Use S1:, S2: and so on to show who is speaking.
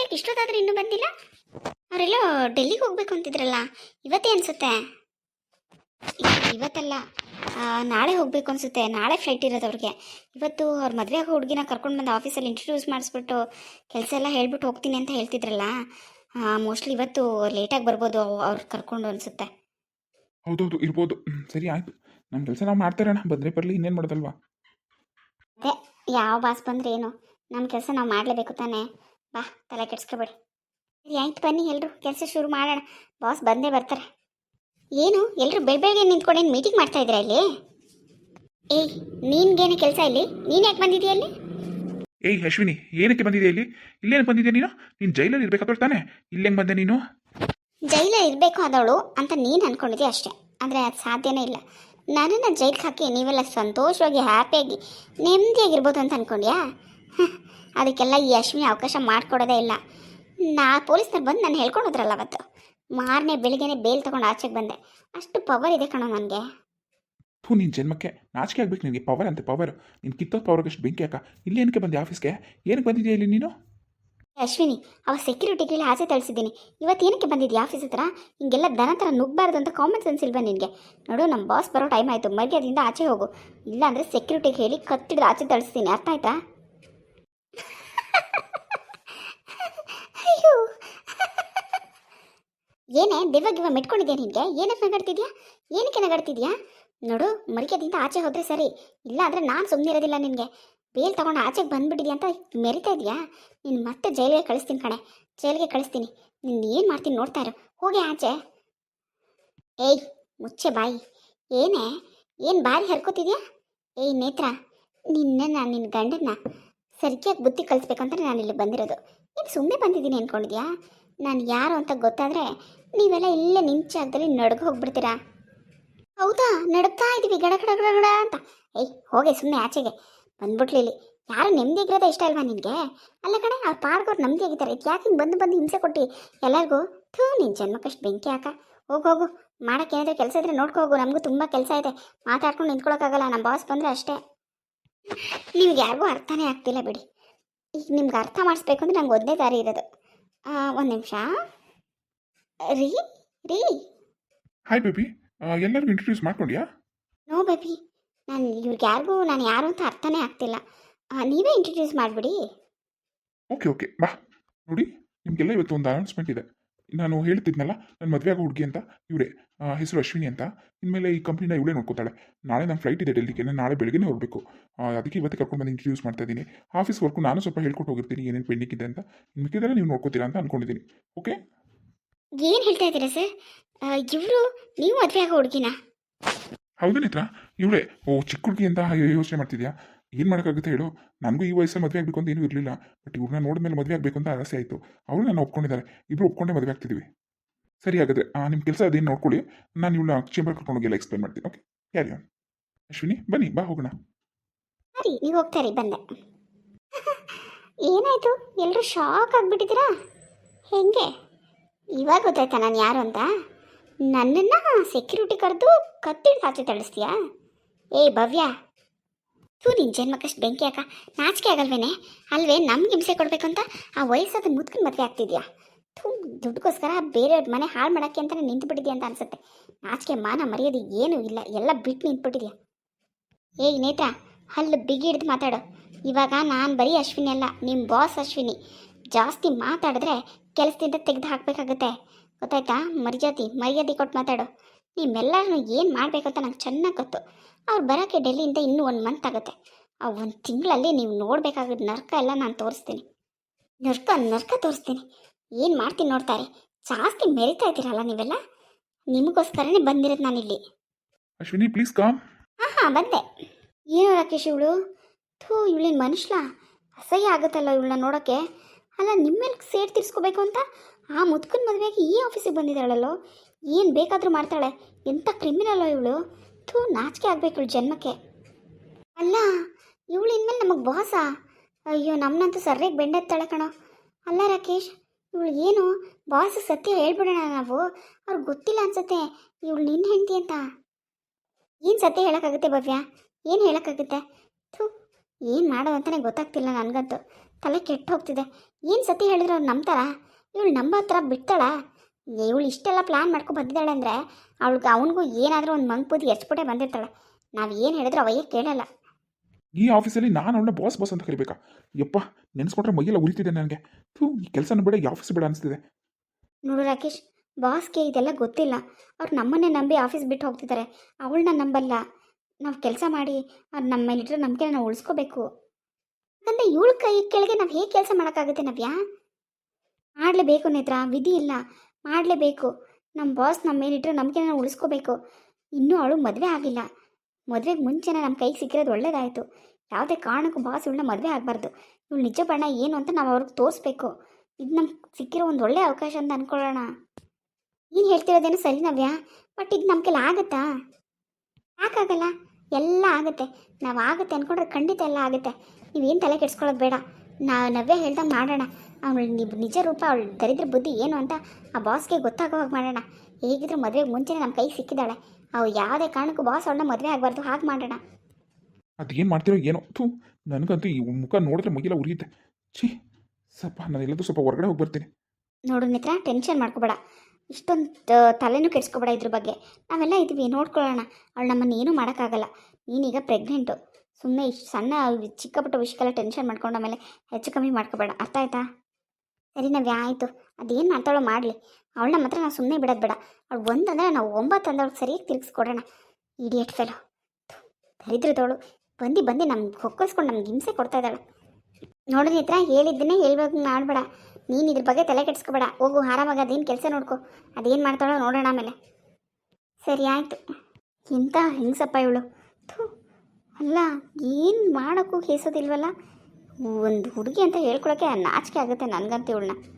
S1: ಮತ್ತೆ ಇಷ್ಟೊತ್ತಾದ್ರೆ ಇನ್ನೂ ಬಂದಿಲ್ಲ? ಅವರೆಲ್ಲೋ ಡೆಲ್ಲಿಗೆ ಹೋಗ್ಬೇಕು ಅಂತಿದ್ರಲ್ಲ ಇವತ್ತೇ ಅನ್ಸುತ್ತೆ. ಇವತ್ತಲ್ಲ ನಾಳೆ ಹೋಗ್ಬೇಕು ಅನ್ಸುತ್ತೆ. ನಾಳೆ ಫ್ಲೈಟ್ ಇರೋದು ಅವ್ರಿಗೆ. ಇವತ್ತು ಅವ್ರ ಮದುವೆ ಆಗೋ ಹುಡುಗಿನ ಕರ್ಕೊಂಡು ಬಂದು ಆಫೀಸಲ್ಲಿ ಇಂಟ್ರೊಡ್ಯೂಸ್ ಮಾಡಿಸ್ಬಿಟ್ಟು ಕೆಲಸ ಎಲ್ಲ ಹೇಳ್ಬಿಟ್ಟು ಹೋಗ್ತೀನಿ ಅಂತ ಹೇಳ್ತಿದ್ರಲ್ಲ ಮೋಸ್ಟ್ಲಿ ಇವತ್ತು ಲೇಟಾಗಿ ಬರ್ಬೋದು ಅವ್ರು ಕರ್ಕೊಂಡು ಅನ್ಸುತ್ತೆ.
S2: ಹೌದೌದು ಇರ್ಬೋದು. ಸರಿ ಆಯಿತು. ನಮ್ಮ ಕೆಲಸ ನಾವು ಮಾಡ್ತಾರಣ. ಬಂದರೆ ಬರಲಿ ಇನ್ನೇನು ಮಾಡೋದಲ್ವಾ?
S1: ಅದೇ ಯಾವ ಬಾಸ್ ಬಂದ್ರೆ ಏನು ನಮ್ಮ ಕೆಲಸ ನಾವು ಮಾಡಲೇಬೇಕು ತಾನೇ. ಬಾ ತಲೆ ಕೆಡ್ಸ್ಕೊಬೇಡಿ. ಆಯ್ತು ಬನ್ನಿ ಎಲ್ಲರೂ ಕೆಲಸ ಶುರು ಮಾಡೋಣ. ಬಾಸ್ ಬಂದೇ ಬರ್ತಾರೆ. ಏನು ಎಲ್ಲರೂ ಬೆಳ್ ಬೆಳಗ್ಗೆ ನಿಂತ್ಕೊಂಡು ಏನು ಮೀಟಿಂಗ್ ಮಾಡ್ತಾ ಇದ್ದೀರಾ ಇಲ್ಲಿ? ಏಯ್ ನಿನ್ಗೇನು ಕೆಲಸ ಇಲ್ಲಿ? ನೀನು ಯಾಕೆ ಬಂದಿದ್ದೀಯ ಅಲ್ಲಿ
S2: ಏಯ್ ಅಶ್ವಿನಿ ಏನಕ್ಕೆ ಬಂದಿದ್ಯಾ ಇಲ್ಲಿ? ಇಲ್ಲೇನು ಬಂದಿದ್ಯಾ ನೀನು? ನೀನು ಜೈಲಲ್ಲಿ ಇರ್ಬೇಕಾದ್ರೆ ತಾನೆ? ಬಂದೆ ನೀನು?
S1: ಜೈಲಲ್ಲಿ ಇರಬೇಕು ಆದವಳು ಅಂತ ನೀನು ಅಂದ್ಕೊಂಡಿದ್ದೆ ಅಷ್ಟೇ. ಅಂದರೆ ಅದು ಸಾಧ್ಯನೇ ಇಲ್ಲ. ನನ್ನನ್ನು ಜೈಲಿಗೆ ಹಾಕಿ ನೀವೆಲ್ಲ ಸಂತೋಷವಾಗಿ ಹ್ಯಾಪಿಯಾಗಿ ನೆಮ್ಮದಿಯಾಗಿರ್ಬೋದು ಅಂತ ಅಂದ್ಕೊಂಡ್ಯಾ. ಅದಕ್ಕೆಲ್ಲ ಈ ಅಶ್ವಿನಿ ಅವಕಾಶ ಮಾಡಿಕೊಡೋದೇ ಇಲ್ಲ. ನಾ ಪೊಲೀಸ್ನವ್ರು ಬಂದು ನಾನು ಹೇಳ್ಕೊಂಡು ಹೋದ್ರಲ್ಲ ಅವತ್ತು. ಮಾರನೇ ಬೆಳಿಗ್ಗೆನೆ ಬೇಲ್ ತಗೊಂಡು ಆಚೆಗೆ ಬಂದೆ. ಅಷ್ಟು ಪವರ್ ಇದೆ ಕಣೋ ನನಗೆ.
S2: ಥೂ ನಿನ್ನ ಜನ್ಮಕ್ಕೆ ನಾಚಿಕೆ ಆಗ್ಬೇಕು ನಿನಗೆ. ಪವರ್ ಅಂತೆ ಪವರ್ ನಿನ್ನ ಕಿತ್ತೋದು ಪವರ್ಗೆ ಅಷ್ಟು ಬೆಂಕಿ ಹಾಕ. ಇಲ್ಲಿ ಏನಕ್ಕೆ ಬಂದೆ ಆಫೀಸ್ಗೆ ಏನಕ್ಕೆ ಬಂದಿದ್ಯಾ ಇಲ್ಲಿ ನೀನು?
S1: ಅಶ್ವಿನಿ ಅವ ಸೆಕ್ಯೂರಿಟಿಗೆಲ್ಲ ಆಚೆ ತಳಿಸಿದ್ದೀನಿ. ಇವತ್ತು ಏನಕ್ಕೆ ಬಂದಿದ್ಯಾ ಆಫೀಸ್ ಹತ್ರ? ಹಿಂಗೆಲ್ಲ ದನ ಥರ ನುಗ್ಬಾರ್ದು ಅಂತ ಕಾಮನ್ ಸೆನ್ಸ್ ಇಲ್ವಾ ನಿನಗೆ? ನೋಡು ನಮ್ಮ ಬಾಸ್ ಬರೋ ಟೈಮ್ ಆಯಿತು. ಮರ್ಯಾದಿಂದ ಆಚೆ ಹೋಗು. ಇಲ್ಲಾಂದರೆ ಸೆಕ್ಯೂರಿಟಿಗೆ ಹೇಳಿ ಕತ್ತಿಡ್ದು ಆಚೆ ತಳಿಸ್ತೀನಿ. ಅರ್ಥ ಆಯ್ತಾ? ಏನೇ ದೆವ್ವ ಗಿವ ಮೆಟ್ಕೊಂಡಿದ್ಯಾ ನಿನಗೆ? ಏನಕ್ಕೆ ನಗಾಡ್ತಿದ್ಯಾ? ಏನಕ್ಕೆ ನಗಾಡ್ತಿದ್ಯಾ? ನೋಡು ಮರಿಕೆದಿಂದ ಆಚೆ ಹೋದ್ರೆ ಸರಿ. ಇಲ್ಲ ಅಂದರೆ ನಾನು ಸುಮ್ಮನೆ ಇರೋದಿಲ್ಲ ನಿನಗೆ. ಬೇಲ್ ತಗೊಂಡು ಆಚೆಗೆ ಬಂದ್ಬಿಟ್ಟಿದ್ಯಾ ಅಂತ ಮೆರಿತಾ ಇದೆಯಾ? ನೀನು ಮತ್ತೆ ಜೈಲಿಗೆ ಕಳಿಸ್ತೀನಿ ಕಣೆ. ಜೈಲಿಗೆ ಕಳಿಸ್ತೀನಿ. ನೀನು ಏನು ಮಾಡ್ತೀನಿ ನೋಡ್ತಾ ಇರು. ಹೋಗಿ ಆಚೆ. ಏಯ್, ಮುಚ್ಚೆ ಬಾಯಿ. ಏನೇ, ಏನು ಬಾರಿ ಹರ್ಕೋತಿದ್ಯಾ? ಏಯ್, ನೇತ್ರ. ನಿನ್ನ ನಿನ್ನ ಗಂಡನ್ನ. ಸರಿಯಾಗಿ ಬುದ್ಧಿ ಕಲಿಸ್ಬೇಕಂತ ನಾನು ಇಲ್ಲಿ ಬಂದಿರೋದು. ನೀನು ಸುಮ್ಮನೆ ಬಂದಿದ್ದೀನಿ ಅಂದ್ಕೊಂಡಿದ್ಯಾ ನಾನು ಯಾರು ಅಂತ ಗೊತ್ತಾದರೆ ನೀವೆಲ್ಲ ಇಲ್ಲೇ ನಿಂಚ ಜಾಗದಲ್ಲಿ ನಡ್ಗೆ ಹೋಗ್ಬಿಡ್ತೀರಾ? ಹೌದಾ? ನಡ್ತಾ ಇದ್ದೀವಿ ಗಡ ಗಡ ಗಡ ಗಡ ಅಂತ. ಏಯ್, ಹೋಗಿ ಸುಮ್ಮನೆ ಆಚೆಗೆ. ಬಂದ್ಬಿಟ್ಲಿ ಇಲ್ಲಿ. ಯಾರು ನೆಮ್ಮದಿಗಿರೋದೇ ಇಷ್ಟ ಅಲ್ವಾ ನಿನಗೆ? ಅಲ್ಲ ಕಣೆ ಅವ್ರ ಪಾಡ್ಗೋರು ನೆಮ್ಮದಿಯಾಗಿದ್ದಾರೆ ಯಾಕೆ ಹಿಂಗೆ ಬಂದು ಬಂದು ಹಿಂಸೆ ಕೊಟ್ಟು? ಎಲ್ಲರಿಗೂ, ಥೂ ನಿನ್ನ ಜನ್ಮಕ್ಕಷ್ಟು ಬೆಂಕಿ ಹಾಕ. ಹೋಗು ಹೋಗು. ಮಾಡೋಕ್ಕೆ ಏನಾದರೂ ಕೆಲಸ ಇದ್ರೆ ನೋಡ್ಕೋ ಹೋಗು. ನಮಗೂ ತುಂಬ ಕೆಲಸ ಇದೆ. ಮಾತಾಡ್ಕೊಂಡು ನಿಂತ್ಕೊಳಕ್ಕಾಗಲ್ಲ. ನಮ್ಮ ಬಾಸ್ ಬಂದರೆ ಅಷ್ಟೇ. ನಿಮ್ಗೆ ಯಾರಿಗೂ ಅರ್ಥನೇ ಆಗ್ತಿಲ್ಲ ಬಿಡಿ. ಈಗ ನಿಮ್ಗೆ ಅರ್ಥ ಮಾಡಿಸ್ಬೇಕು ಅಂದರೆ ನಂಗೆ ಒಂದೇ ದಾರಿ ಇರೋದು. ಒಂದು ನಿಮಿಷ. ರೀ ರೀ.
S2: ಹಾಯ್ ಬೇಬಿ ಎಲ್ಲರಿಗೂ ಇಂಟ್ರೊಡ್ಯೂಸ್ ಮಾಡ್ಕೊಂಡ್ಯಾ?
S1: ನೋ ಬೇಬಿ ನಾನು ಇವ್ರಿಗೆ ಯಾರಿಗೂ ನಾನು ಯಾರು ಅಂತ ಅರ್ಥನೇ ಆಗ್ತಿಲ್ಲ. ನೀವೇ ಇಂಟ್ರೊಡ್ಯೂಸ್ ಮಾಡಿಬಿಡಿ.
S2: ಓಕೆ ಓಕೆ ಬಾ. ನೋಡಿ ನಿಮಗೆಲ್ಲ ಇವತ್ತು ಒಂದು ಅನೌನ್ಸ್ಮೆಂಟ್ ಇದೆ. ನಾನು ಹೇಳ್ತಿದ್ನಲ್ಲ ನನ್ನ ಮದುವೆ ಆಗೋ ಹುಡುಗಿ ಅಂತ ಇವರೇ. ಹೆಸರು ಅಶ್ವಿನಿ ಅಂತ. ಇನ್ಮೇಲೆ ಈ ಕಂಪ್ನಿನ ಇವಳೇ ನೋಡ್ಕೊತಾಳೆ ನಾಳೆ ನನ್ನ ಫ್ಲೈಟ್ ಇದೆ ಡೆಲ್ಲಿಗೆ ನಾನು ನಾಳೆ ಬೆಳಗ್ಗೆ ಹೊರಬೇಕು ಅದಕ್ಕೆ ಇವತ್ತೇ ಕರ್ಕೊಂಡು ಬಂದು ಇಂಟ್ರೊಡ್ಯೂಸ್ ಮಾಡ್ತಾ ಇದ್ದೀನಿ. ಆಫೀಸ್ ವರ್ಕು ನಾನು ಸ್ವಲ್ಪ ಹೇಳ್ಕೊಟ್ಟು ಹೋಗಿರ್ತೀನಿ ಏನೇನು ಪೆಂಡಿಂಗ್ ಇದೆ ಅಂತ. ಮಿಕ್ಕಿದ್ರೆ ನೀವು ನೋಡ್ಕೋತೀರಾ ಅಂತ ಅನ್ಕೊಂಡಿದ್ದೀನಿ. ಓಕೆ
S1: ಏನು ಹೇಳ್ತಾ ಇದ್ದೀರಾ ಸರ್? ಇವರು ನೀವು ಮದುವೆ ಆಗೋ ಹುಡುಗಿನ?
S2: ಹೌದು ನೇತ್ರ ಇವಳೇ. ಓ ಚಿಕ್ಕ ಹುಡುಗಿ ಅಂತ ಯೋಚನೆ ಮಾಡ್ತಿದ್ಯಾ? ಏನು ಮಾಡೋಕ್ಕಾಗುತ್ತೆ ಹೇಳು. ನನಗೂ ಈ ವಯಸ್ಸಲ್ಲಿ ಮದುವೆ ಆಗಬೇಕು ಅಂತ ಏನೂ ಇರಲಿಲ್ಲ. ಬಟ್ ಇವ್ರನ್ನ ನೋಡಿದ್ಮೇಲೆ ಮದುವೆ ಆಗಬೇಕು ಅಂತ ಆಸೆ ಆಯಿತು. ಅವರು ನಾನು ಒಪ್ಕೊಂಡಿದ್ದಾರೆ. ಇಬ್ಬರು ಒಪ್ಕೊಂಡೇ ಮದುವೆ ಆಗ್ತಿದ್ದೀವಿ ಸರಿ ಹಾಗಾದರೆ ನಿಮ್ಮ ಕೆಲಸ ಅದೇನು ನೋಡ್ಕೊಳ್ಳಿ. ನಾನು ಇವಳ ಚೇಂಬರ್ ಕರ್ಕೊಂಡೋಗಿ ಎಲ್ಲ ಎಕ್ಸ್ಪ್ಲೇನ್ ಮಾಡ್ತೀನಿ ಓಕೆ ಯಾರು ಅಶ್ವಿನಿ, ಬನ್ನಿ, ಬಾ ಹೋಗೋಣ.
S1: ಸರಿ, ನೀವು ಹೋಗ್ತಾರಿ ಬಂದೆ. ಏನಾಯ್ತು? ಎಲ್ಲರೂ ಶಾಕ್ ಆಗಿಬಿಟ್ಟಿದ್ದೀರಾ? ಹೆಂಗೆ? ಇವಾಗ ಗೊತ್ತಾಯ್ತಾ ನಾನು ಯಾರು ಅಂತ? ನನ್ನನ್ನು ಸೆಕ್ಯೂರಿಟಿ ಕರೆದು ಕತ್ತಿಡ್ದು ಆಚೆ ತಳಿಸ್ತೀಯಾ? ಏಯ್, ಭವ್ಯ! ತೂ ನಿನ್ನ ಜನ್ಮಕ್ಕಷ್ಟು ಬೆಂಕಿ ಹಾಕ. ನಾಚಿಕೆ ಆಗಲ್ವೇನೆ? ಅಲ್ವೇ, ನಮ್ಗೆ ಹಿಂಸೆ ಕೊಡ್ಬೇಕಂತ ಆ ವಯಸ್ಸಾದ ಮುದ್ಕಿನ ಮದುವೆ ಆಗ್ತಿದ್ಯಾ? ದುಡ್ಡುಗೋಸ್ಕರ ಬೇರೆಯವ್ರ ಮನೆ ಹಾಳು ಮಾಡೋಕ್ಕೆ ಅಂತಲೇ ನಿಂತು ಬಿಟ್ಟಿದ್ಯಾ ಅಂತ ಅನ್ಸುತ್ತೆ. ನಾಚಿಕೆ, ಮಾನ, ಮರ್ಯಾದೆ ಏನೂ ಇಲ್ಲ. ಎಲ್ಲ ಬಿಟ್ಟು ನಿಂತ್ಬಿಟ್ಟಿದ್ಯಾ? ಏಯ್ ನೇತ್ರ, ಹಲ್ಲು ಬಿಗಿ ಹಿಡಿದು ಮಾತಾಡು. ಇವಾಗ ನಾನು ಬರೀ ಅಶ್ವಿನಿ ಅಲ್ಲ ನಿಮ್ಮ ಬಾಸ್ ಅಶ್ವಿನಿ. ಜಾಸ್ತಿ ಮಾತಾಡಿದ್ರೆ ಕೆಲಸದಿಂದ ತೆಗೆದು ಹಾಕಬೇಕಾಗುತ್ತೆ. ಗೊತ್ತಾಯ್ತಾ? ಮರ್ಯಾದೆ ಮರ್ಯಾದೆ ಕೊಟ್ಟು ಮಾತಾಡು. ನಿಮ್ಮೆಲ್ಲರೂ ಏನು ಮಾಡಬೇಕಂತ ನಂಗೆ ಚೆನ್ನಾಗಿ ಗೊತ್ತು. ಅವ್ರು ಬರೋಕ್ಕೆ ಡೆಲ್ಲಿಯಿಂದ ಇನ್ನೂ ಒಂದು ಮಂತ್ ಆಗುತ್ತೆ. ಆ ಒಂದು ತಿಂಗಳಲ್ಲಿ ನೀವು ನೋಡಬೇಕಾಗಿದ್ದ ನರ್ಕ ಎಲ್ಲ ನಾನು ತೋರಿಸ್ತೀನಿ. ನರ್ಕ ನರ್ಕ ತೋರಿಸ್ತೀನಿ. ಏನು ಮಾಡ್ತೀನಿ ನೋಡ್ತಾರೆ? ಜಾಸ್ತಿ ಮೆರಿತಾ ಇದ್ದೀರಲ್ಲ ನೀವೆಲ್ಲ? ನಿಮಗೋಸ್ಕರನೇ ಬಂದಿರೋದು ನಾನಿಲ್ಲಿ.
S2: ಅಶ್ವಿನಿ ಪ್ಲೀಸ್ ಕಾಮ್
S1: ಹಾಂ ಹಾಂ ಬಂದೆ. ಏನು ರಾಕೇಶ್ ಇವಳು? ಥೂ ಇವಳಿನ ಮನುಷ್ಯ? ಅಸಹ್ಯ ಆಗುತ್ತಲ್ಲ ಇವಳನ್ನ ನೋಡೋಕ್ಕೆ ಅಲ್ಲ ನಿಮ್ಮೇಲೆ ಸೇರ್ ತೀರ್ಸ್ಕೋಬೇಕು ಅಂತ ಆ ಮುದ್ಕನ ಮದುವೆಗೆ ಈ ಆಫೀಸಿಗೆ ಬಂದಿದ್ದಾಳಲ್ಲೋ? ಏನು ಬೇಕಾದರೂ ಮಾಡ್ತಾಳೆ. ಎಂಥ ಕ್ರಿಮಿನಲ್ಲೋ ಇವಳು? ಥೂ ನಾಚಿಕೆ ಆಗಬೇಕು ಇವಳು ಜನ್ಮಕ್ಕೆ. ಅಲ್ಲ ಇವಳು ಇನ್ಮೇಲೆ ನಮಗೆ ಬಾಸ ಅಯ್ಯೋ ನಮ್ಮನ್ನಂತೂ ಸರ್ರಿಗೆ ಬೆಂಡೆತ್ತಾಳೆ ಕಣೋ. ಅಲ್ಲ ರಾಕೇಶ್ ಇವಳು ಏನು? ಬಾಸ್ ಸತ್ಯ ಹೇಳ್ಬಿಡೋಣ ನಾವು? ಅವ್ರಿಗೆ ಗೊತ್ತಿಲ್ಲ ಅನ್ಸತ್ತೆ. ಇವಳು ನಿನ್ನ ಹೆಂಡತಿ ಅಂತ. ಏನು ಸತ್ಯ ಹೇಳೋಕ್ಕಾಗುತ್ತೆ ಭವ್ಯ? ಏನು ಹೇಳೋಕ್ಕಾಗುತ್ತೆ? ಥೂ, ಏನು ಮಾಡೋ ಅಂತಲೇ ಗೊತ್ತಾಗ್ತಿಲ್ಲ ನನಗಂತೂ. ತಲೆ ಕೆಟ್ಟು ಹೋಗ್ತಿದೆ. ಏನು ಸತಿ ಹೇಳಿದ್ರು ಅವ್ರು ನಂಬ್ತಾರ? ಇವಳು ನಂಬ ಹತ್ರ ಬಿಡ್ತಾಳ? ಇವಳು ಇಷ್ಟೆಲ್ಲ ಪ್ಲ್ಯಾನ್ ಮಾಡ್ಕೊ ಬಂದಿದ್ದಾಳೆ ಅಂದರೆ, ಅವಳಿಗೆ ಅವನಿಗೂ ಏನಾದರೂ ಒಂದು ಮಂಗ್ ಬುದ್ಧಿ ಎಚ್ಬಿಟ್ಟೆ ಬಂದಿರ್ತಾಳೆ. ನಾವು ಏನು ಹೇಳಿದ್ರು ಅವಯ್ಯ ಕೇಳಲ್ಲ.
S2: ಈ ಆಫೀಸಲ್ಲಿ ನಾನು ಅವಳನ್ನ ಬಾಸ್ ಬಾಸ್ ಅಂತ ಕರಿಬೇಕಾ? ಯಪ್ಪ, ನೆನೆಸ್ಕೊಂಡ್ರೆ ಮೈಯೆಲ್ಲ ಉರಿತಿದೆ ನನಗೆ. ಥೂ, ಈ ಕೆಲಸನ ಬೇಡ, ಈ ಆಫೀಸ್ ಬೇಡ ಅನಿಸ್ತಿದೆ.
S1: ನೋಡು ರಾಕೇಶ್ ಬಾಸ್ಗೆ ಇದೆಲ್ಲ ಗೊತ್ತಿಲ್ಲ. ಅವ್ರು ನಮ್ಮನ್ನೇ ನಂಬಿ ಆಫೀಸ್ ಬಿಟ್ಟು ಹೋಗ್ತಿದ್ದಾರೆ ಅವಳನ್ನ ನಂಬಲ್ಲ. ನಾವು ಕೆಲಸ ಮಾಡಿ, ಅವ್ರು ನಮ್ಮ ಮೇಲಿಟ್ಟರೆ ನಂಬಿಕೆ ನಾವು ಉಳಿಸ್ಕೋಬೇಕು. ನನ್ನ ಇವಳ ಕೈ ಕೆಳಗೆ ನಾವು ಹೇಗೆ ಕೆಲಸ ಮಾಡೋಕ್ಕಾಗುತ್ತೆ ನವ್ಯಾ? ಮಾಡಲೇಬೇಕು ನೇತ್ರ, ವಿಧಿ ಇಲ್ಲ. ಮಾಡಲೇಬೇಕು. ನಮ್ಮ ಬಾಸ್ ನಮ್ಮ ಮೇಲಿಟ್ಟರೆ ನಂಬಿಕೆ ನಾವು ಉಳಿಸ್ಕೋಬೇಕು. ಇನ್ನೂ ಅವಳು ಮದುವೆ ಆಗಿಲ್ಲ. ಮದುವೆಗೆ ಮುಂಚೆನೇ ನಮ್ಮ ಕೈಗೆ ಸಿಕ್ಕಿರೋದು ಒಳ್ಳೇದಾಯಿತು. ಯಾವುದೇ ಕಾರಣಕ್ಕೂ ಬಾಸ್ ಇವಳನ್ನ ಮದುವೆ ಆಗಬಾರ್ದು. ಇವಳು ನಿಜ ಬಣ್ಣ ಏನು ಅಂತ ನಾವು ಅವ್ರಿಗೆ ತೋರಿಸ್ಬೇಕು. ಇದು ನಮ್ಗೆ ಸಿಕ್ಕಿರೋ ಒಂದು ಒಳ್ಳೆಯ ಅವಕಾಶ ಅಂತ ಅಂದ್ಕೊಳ್ಳೋಣ ನೀನು ಹೇಳ್ತಿರೋದೇನೋ ಸರಿ ನವ್ಯ? ಬಟ್ ಇದು ನಮ್ಮ ಕೈಲಿ ಆಗುತ್ತಾ? ಯಾಕಾಗಲ್ಲ? ಎಲ್ಲ ಆಗುತ್ತೆ. ನಾವು ಆಗುತ್ತೆ ಅಂದ್ಕೊಂಡ್ರೆ ಖಂಡಿತ ಎಲ್ಲ ಆಗುತ್ತೆ. ನೀವೇನು ತಲೆ ಕೆಡ್ಸ್ಕೊಳ್ಳೋದು ಬೇಡ. ನಾ ನವ್ಯ ಹೇಳ್ದಂಗೆ ಮಾಡೋಣ. ಅವಳು ನಿಜ ರೂಪ, ಅವಳು ದರಿದ್ರ ಬುದ್ಧಿ ಏನು ಅಂತ ಆ ಬಾಸ್ಗೆ ಗೊತ್ತಾಗೋ ಹಾಗೆ ಮಾಡೋಣ. ಹೇಗಿದ್ರು ಮದುವೆಗೆ ಮುಂಚೆನೇ ನಮ್ಮ ಕೈಗೆ ಸಿಕ್ಕಿದ್ದಾಳೆ ಅವ್ರು ಯಾವುದೇ ಕಾರಣಕ್ಕೂ ಬಾಸ್ ಅವಳನ್ನ ಮದುವೆ ಆಗಬಾರ್ದು ಹಾಗೆ ಮಾಡೋಣ
S2: ಅದೇನು ಮಾಡ್ತಿರೋ ಏನೋ? ಥೂ ನನಗಂತೂ ಈ ಮುಖ ನೋಡಿದ್ರೆ ಮುಗಿಲ ಉರಿಯುತ್ತೆ. ಛೀ ಸ್ವಲ್ಪ ನಾನು ಎಲ್ಲದೂ ಸ್ವಲ್ಪ ಹೊರಗಡೆ ಹೋಗಿ ಬರ್ತೀನಿ.
S1: ನೋಡು ಮಿತ್ರ ಟೆನ್ಷನ್ ಮಾಡ್ಕೋಬೇಡ. ಇಷ್ಟೊಂದು ತಲೆನೂ ಕೆಡ್ಸ್ಕೊಬೇಡ ಇದ್ರ ಬಗ್ಗೆ. ನಾವೆಲ್ಲ ಇದ್ದೀವಿ ನೋಡ್ಕೊಳ್ಳೋಣ. ಅವಳು ನಮ್ಮನ್ನು ಏನೂ ಮಾಡೋಕ್ಕಾಗಲ್ಲ. ನೀನೀಗ ಪ್ರೆಗ್ನೆಂಟು ಸುಮ್ಮನೆ ಇಷ್ಟು ಸಣ್ಣ ಚಿಕ್ಕ ಪುಟ್ಟ ವಿಷಯಕ್ಕೆಲ್ಲ ಟೆನ್ಷನ್ ಮಾಡ್ಕೊಂಡು ಆಮೇಲೆ ಹೆಚ್ಚು ಕಮ್ಮಿ ಮಾಡ್ಕೋಬೇಡ. ಅರ್ಥ ಆಯ್ತಾ? ಸರಿ ನಾವ್ಯಾ ಆಯಿತು. ಅದೇನು ಮಾಡ್ತಾಳೋ ಮಾಡಲಿ. ಅವಳನ್ನ ಮಾತ್ರ ನಾವು ಸುಮ್ಮನೆ ಬಿಡೋದು ಬೇಡ. ಅವಳು ಒಂದಂದ್ರೆ ನಾವು ಒಂಬತ್ತು ಅಂದ್ರೆ ಸರಿಯಾಗಿ ತಿರುಗಿಸ್ಕೊಡೋಣ ಇಡಿಯಟ್ ಫೆಲೋ ದರಿದ್ರದವಳು ಬಂದು ಬಂದು ನಮ್ಗೆ ಹೊಕ್ಕಿಸ್ಕೊಂಡು ನಮ್ಗೆ ಹಿಂಸೆ ಕೊಡ್ತಾ ಇದ್ದಾಳೆ. ನೋಡು ಹತ್ರ ಹೇಳಿದ್ದನ್ನೇ ಹೇಳ್ಬೇಕು ಮಾಡಬೇಡ. ನೀನು ಇದ್ರ ಬಗ್ಗೆ ತಲೆ ಕೆಡಿಸ್ಕೋಬೇಡ. ಹೋಗು, ಆರಾಮಾಗಿ ಅದೇನು ಕೆಲಸ ನೋಡ್ಕೊ. ಅದೇನು ಮಾಡ್ತಾಳೋ ನೋಡೋಣ ಆಮೇಲೆ. ಸರಿ, ಆಯಿತು. ಇಂಥ ಹೆಂಗಸಪ್ಪ ಇವಳು? ಥೂ, ಅಲ್ಲ, ಏನು ಮಾಡೋಕ್ಕೂ ಕೇಸೋದಿಲ್ವಲ್ಲ? ಒಂದು ಹುಡುಗಿ ಅಂತ ಹೇಳ್ಕೊಳಕ್ಕೆ ನಾಚಿಕೆ ಆಗುತ್ತೆ ನನಗಂತ ಇವಳನ್ನ.